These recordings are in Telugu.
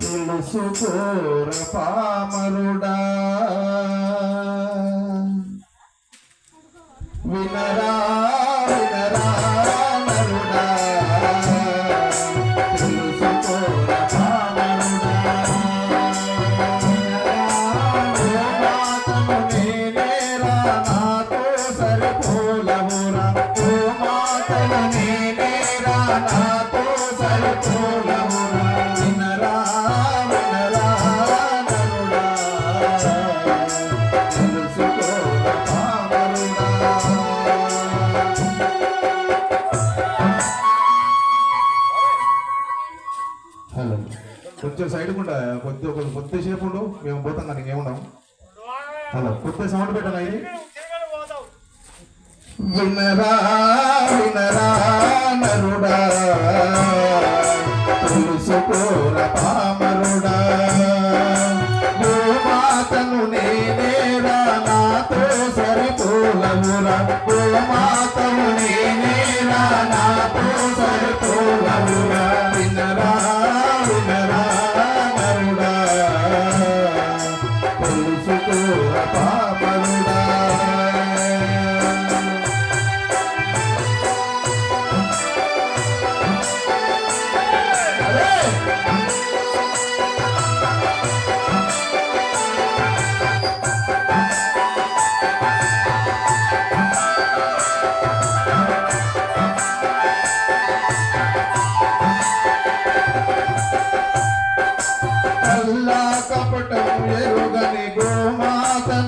తెలుసుకోర పామరుడా. వినరా కొద్దిగా సైడ్ ఉండ కొద్ది ఒక కొద్దిసేపు ఉండు మేము పోతాం కానీ ఏముండం హలో కొత్త సౌండ్ పెట్టాలి ఇది? వినరా వినరా నరుడా. నాతో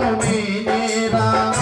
মুমিনেরা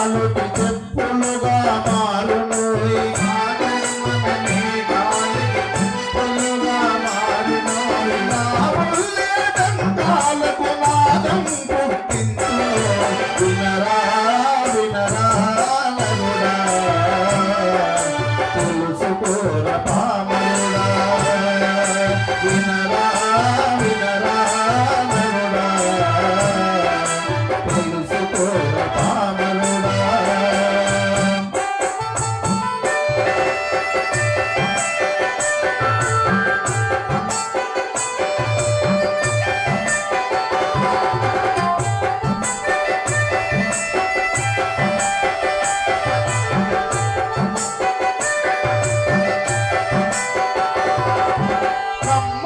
আলো দিতে Ram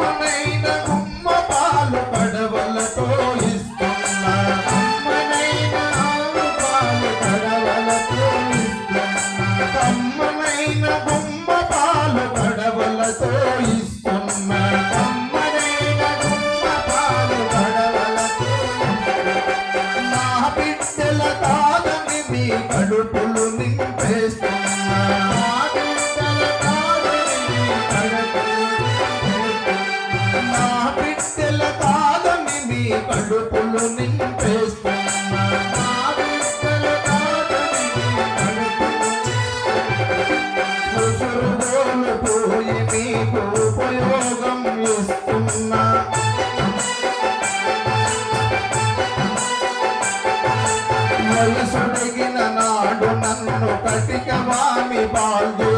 వయసుడిగిన నాడు నన్ను కటిక వామి పాల్గొ